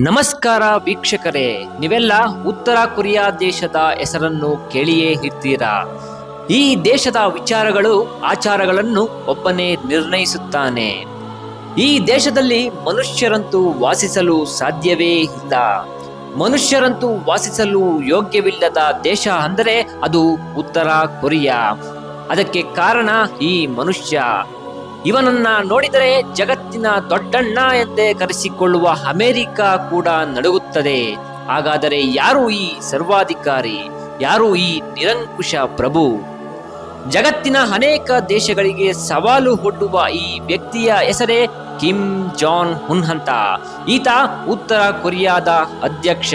ನಮಸ್ಕಾರ ವೀಕ್ಷಕರೇ, ನೀವೆಲ್ಲ ಉತ್ತರ ಕೊರಿಯಾ ದೇಶದ ಹೆಸರನ್ನು ಕೇಳಿಯೇ ಇರ್ತೀರಾ ಈ ದೇಶದ ವಿಚಾರಗಳು, ಆಚಾರಗಳನ್ನು ಒಬ್ಬನೇ ನಿರ್ಣಯಿಸುತ್ತಾನೆ. ಈ ದೇಶದಲ್ಲಿ ಮನುಷ್ಯರಂತೂ ವಾಸಿಸಲು ಸಾಧ್ಯವೇ ಇಲ್ಲ. ಮನುಷ್ಯರಂತೂ ವಾಸಿಸಲು ಯೋಗ್ಯವಿಲ್ಲದ ದೇಶ ಅಂದರೆ ಅದು ಉತ್ತರ ಕೊರಿಯಾ. ಅದಕ್ಕೆ ಕಾರಣ ಈ ಮನುಷ್ಯ. ಇವನನ್ನ ನೋಡಿದರೆ ಜಗತ್ತಿನ ದೊಡ್ಡಣ್ಣ ಎಂದೇ ಕರೆಸಿಕೊಳ್ಳುವ ಅಮೆರಿಕ ಕೂಡ ನಡುಗುತ್ತದೆ. ಹಾಗಾದರೆ ಯಾರು ಈ ಸರ್ವಾಧಿಕಾರಿ? ಯಾರು ಈ ನಿರಂಕುಶ ಪ್ರಭು? ಜಗತ್ತಿನ ಅನೇಕ ದೇಶಗಳಿಗೆ ಸವಾಲು ಒಡ್ಡುವ ಈ ವ್ಯಕ್ತಿಯ ಹೆಸರೇ ಕಿಮ್ ಜಾನ್ ಹುನ್ ಅಂತ. ಈತ ಉತ್ತರ ಕೊರಿಯಾದ ಅಧ್ಯಕ್ಷ.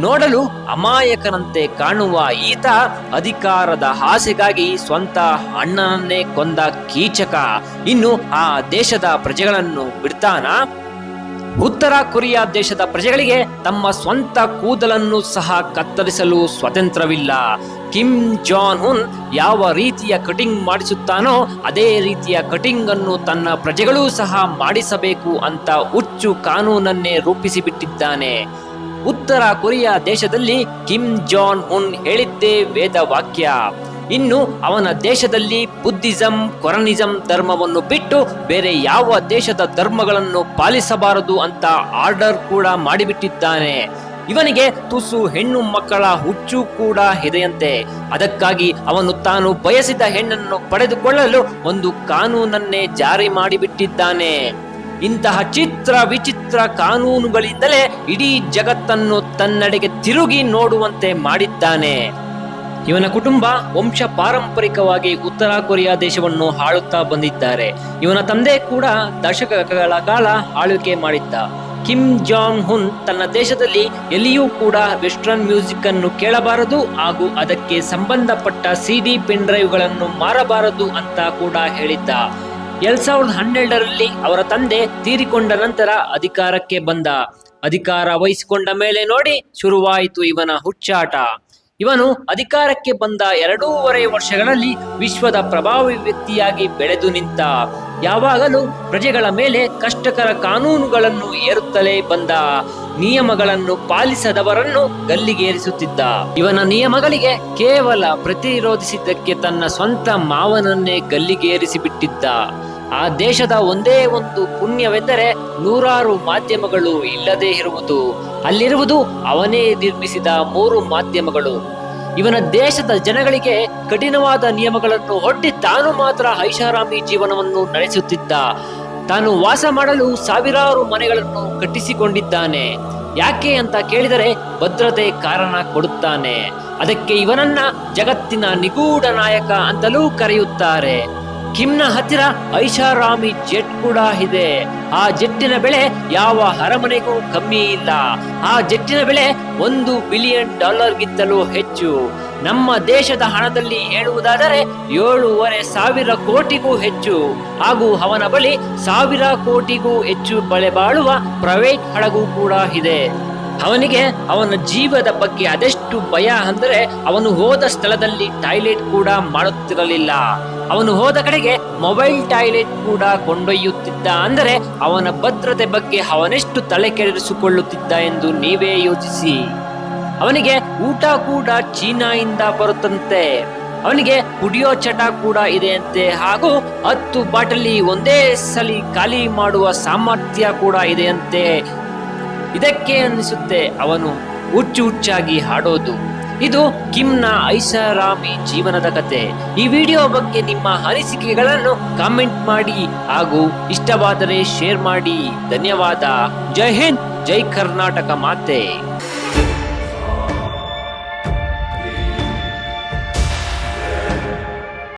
ನೋಡಲು ಅಮಾಯಕನಂತೆ ಕಾಣುವ ಈತ ಅಧಿಕಾರದ ಆಸೆಗಾಗಿ ಸ್ವಂತ ಅಣ್ಣನನ್ನೇ ಕೊಂದ ಕೀಚಕ. ಇನ್ನು ಆ ದೇಶದ ಪ್ರಜೆಗಳನ್ನು ಬಿಡ್ತಾನ? ಉತ್ತರ ಕೊರಿಯಾ ದೇಶದ ಪ್ರಜೆಗಳಿಗೆ ತಮ್ಮ ಸ್ವಂತ ಕೂದಲನ್ನು ಸಹ ಕತ್ತರಿಸಲು ಸ್ವತಂತ್ರವಿಲ್ಲ ಕಿಮ್ ಜಾನ್ ಹುನ್ ಯಾವ ರೀತಿಯ ಕಟಿಂಗ್ ಮಾಡಿಸುತ್ತಾನೋ ಅದೇ ರೀತಿಯ ಕಟಿಂಗ್ ಅನ್ನು ತನ್ನ ಪ್ರಜೆಗಳೂ ಸಹ ಮಾಡಿಸಬೇಕು ಅಂತ ಹುಚ್ಚು ಕಾನೂನನ್ನೇ ರೂಪಿಸಿಬಿಟ್ಟಿದ್ದಾನೆ. ಉತ್ತರ ಕೊರಿಯಾ ದೇಶದಲ್ಲಿ ಕಿಮ್ ಜಾನ್ ಉನ್ ಹೇಳಿದ್ದೇ ವೇದ ವಾಕ್ಯ. ಇನ್ನು ಅವನ ದೇಶದಲ್ಲಿ ಬುದ್ಧಿಸಂ, ಕೊರನಿಸಂ ಧರ್ಮವನ್ನು ಬಿಟ್ಟು ಬೇರೆ ಯಾವ ದೇಶದ ಧರ್ಮಗಳನ್ನು ಪಾಲಿಸಬಾರದು ಅಂತ ಆರ್ಡರ್ ಕೂಡ ಮಾಡಿಬಿಟ್ಟಿದ್ದಾನೆ. ಇವನಿಗೆ ತುಸು ಹೆಣ್ಣು ಮಕ್ಕಳ ಹುಚ್ಚು ಕೂಡ ಇದೆಯಂತೆ. ಅದಕ್ಕಾಗಿ ಅವನು ತಾನು ಬಯಸಿದ ಹೆಣ್ಣನ್ನು ಪಡೆದುಕೊಳ್ಳಲು ಒಂದು ಕಾನೂನನ್ನೇ ಜಾರಿ ಮಾಡಿಬಿಟ್ಟಿದ್ದಾನೆ. ಇಂತಹ ಚಿತ್ರ ವಿಚಿತ್ರ ಕಾನೂನುಗಳಿಂದಲೇ ಇಡೀ ಜಗತ್ತನ್ನು ತನ್ನಡೆಗೆ ತಿರುಗಿ ನೋಡುವಂತೆ ಮಾಡಿದ್ದಾನೆ. ಇವನ ಕುಟುಂಬ ವಂಶ ಪಾರಂಪರಿಕವಾಗಿ ಉತ್ತರ ಕೊರಿಯಾ ದೇಶವನ್ನು ಆಳುತ್ತಾ ಬಂದಿದ್ದಾರೆ. ಇವನ ತಂದೆ ಕೂಡ ದಶಕಗಳ ಕಾಲ ಆಳ್ವಿಕೆ ಮಾಡಿದ್ದ. ಕಿಮ್ ಜಾಂಗ್ ಹುನ್ ತನ್ನ ದೇಶದಲ್ಲಿ ಎಲ್ಲಿಯೂ ಕೂಡ ವೆಸ್ಟರ್ನ್ ಮ್ಯೂಸಿಕ್ ಅನ್ನು ಕೇಳಬಾರದು ಹಾಗೂ ಅದಕ್ಕೆ ಸಂಬಂಧಪಟ್ಟ ಸಿಡಿ ಪೆನ್ ಡ್ರೈವ್ಗಳನ್ನು ಮಾರಬಾರದು ಅಂತ ಕೂಡ ಹೇಳಿದ್ದ. ಎರಡ್ ಸಾವಿರದ ಹನ್ನೆರಡರಲ್ಲಿ ಅವರ ತಂದೆ ತೀರಿಕೊಂಡ ನಂತರ ಅಧಿಕಾರಕ್ಕೆ ಬಂದ. ಅಧಿಕಾರ ವಹಿಸಿಕೊಂಡ ಮೇಲೆ ನೋಡಿ ಶುರುವಾಯಿತು ಇವನ ಹುಚ್ಚಾಟ. ಇವನು ಅಧಿಕಾರಕ್ಕೆ ಬಂದ ಎರಡೂವರೆ ವರ್ಷಗಳಲ್ಲಿ ವಿಶ್ವದ ಪ್ರಭಾವಿ ವ್ಯಕ್ತಿಯಾಗಿ ಬೆಳೆದು ನಿಂತ. ಯಾವಾಗಲೂ ಪ್ರಜೆಗಳ ಮೇಲೆ ಕಷ್ಟಕರ ಕಾನೂನುಗಳನ್ನು ಏರುತ್ತಲೇ ಬಂದ ನಿಯಮಗಳನ್ನು ಪಾಲಿಸದವರನ್ನು ಗಲ್ಲಿಗೇರಿಸುತ್ತಿದ್ದ. ಇವನ ನಿಯಮಗಳಿಗೆ ಕೇವಲ ಪ್ರತಿರೋಧಿಸಿದ್ದಕ್ಕೆ ತನ್ನ ಸ್ವಂತ ಮಾವನನ್ನೇ ಗಲ್ಲಿಗೇರಿಸಿ ಬಿಟ್ಟಿದ್ದ ಆ ದೇಶದ ಒಂದೇ ಒಂದು ಪುಣ್ಯವೆಂದರೆ ನೂರಾರು ಮಾಧ್ಯಮಗಳು ಇಲ್ಲದೇ ಇರುವುದು. ಅಲ್ಲಿರುವುದು ಅವನೇ ನಿರ್ಮಿಸಿದ ಮೂರು ಮಾಧ್ಯಮಗಳು. ಇವನ ದೇಶದ ಜನಗಳಿಗೆ ಕಠಿಣವಾದ ನಿಯಮಗಳನ್ನು ಒಡ್ಡಿ ತಾನು ಮಾತ್ರ ಐಷಾರಾಮಿ ಜೀವನವನ್ನು ನಡೆಸುತ್ತಿದ್ದ. ತಾನು ವಾಸ ಮಾಡಲು ಸಾವಿರಾರು ಮನೆಗಳನ್ನು ಕಟ್ಟಿಸಿಕೊಂಡಿದ್ದಾನೆ. ಯಾಕೆ ಅಂತ ಕೇಳಿದರೆ ಭದ್ರತೆ ಕಾರಣ ಕೊಡುತ್ತಾನೆ. ಅದಕ್ಕೆ ಇವನನ್ನ ಜಗತ್ತಿನ ನಿಗೂಢ ನಾಯಕ ಅಂತಲೂ ಕರೆಯುತ್ತಾರೆ. ಕಿಮ್ನ ಹತ್ತಿರ ಐಷಾರಾಮಿ ಜೆಟ್ ಕೂಡ ಇದೆ. ಆ ಜೆಟ್ಟಿನ ಬೆಲೆ ಯಾವ ಅರಮನೆಗೂ ಕಮ್ಮಿ ಇಲ್ಲ. ಆ ಜೆಟ್ಟಿನ ಬೆಲೆ ಒಂದು ಬಿಲಿಯನ್ ಡಾಲರ್ಗಿಂತಲೂ ಹೆಚ್ಚು. ನಮ್ಮ ದೇಶದ ಹಣದಲ್ಲಿ ಹೇಳುವುದಾದರೆ ಏಳೂವರೆ ಸಾವಿರ ಕೋಟಿಗೂ ಹೆಚ್ಚು. ಹಾಗೂ ಅವನ ಬಳಿ ಸಾವಿರ ಕೋಟಿಗೂ ಹೆಚ್ಚು ಬಳೆ ಬಾಳುವ ಪ್ರೈವೇಟ್ ಹಡಗು ಕೂಡ ಇದೆ. ಅವನಿಗೆ ಅವನ ಜೀವದ ಬಗ್ಗೆ ಅದೆಷ್ಟು ಭಯ ಅಂದರೆ ಅವನು ಹೋದ ಸ್ಥಳದಲ್ಲಿ ಟಾಯ್ಲೆಟ್ ಕೂಡ ಮಾಡುತ್ತಿರಲಿಲ್ಲ. ಅವನು ಹೋದ ಕಡೆಗೆ ಮೊಬೈಲ್ ಟಾಯ್ಲೆಟ್ ಕೂಡ ಕೊಂಡೊಯ್ಯುತ್ತಿದ್ದ. ಅಂದರೆ ಅವನ ಭದ್ರತೆ ಬಗ್ಗೆ ಅವನೆಷ್ಟು ತಲೆ ಕೆಡಿಸಿಕೊಳ್ಳುತ್ತಿದ್ದ ಎಂದು ನೀವೇ ಯೋಚಿಸಿ. ಅವನಿಗೆ ಊಟ ಕೂಡ ಚೀನಾಯಿಂದ ಬರುತ್ತಂತೆ. ಅವನಿಗೆ ಕುಡಿಯೋ ಚಟ ಕೂಡ ಇದೆಯಂತೆ. ಹಾಗೂ ಹತ್ತು ಬಾಟಲಿ ಒಂದೇ ಸಲಿ ಖಾಲಿ ಮಾಡುವ ಸಾಮರ್ಥ್ಯ ಕೂಡ ಇದೆಯಂತೆ. ಇದಕ್ಕೆ ಅನ್ನಿಸುತ್ತೆ ಅವನು ಹುಚ್ಚು ಹುಚ್ಚಾಗಿ ಹಾಡೋದು. ಇದು ಕಿಮ್ನ ಐಷಾರಾಮಿ ಜೀವನದ ಕತೆ. ಈ ವಿಡಿಯೋ ಬಗ್ಗೆ ನಿಮ್ಮ ಅನಿಸಿಕೆಗಳನ್ನು ಕಾಮೆಂಟ್ ಮಾಡಿ ಹಾಗೂ ಇಷ್ಟವಾದರೆ ಶೇರ್ ಮಾಡಿ. ಧನ್ಯವಾದ. ಜೈ ಹಿಂದ್, ಜೈ ಕರ್ನಾಟಕ ಮಾತೆ.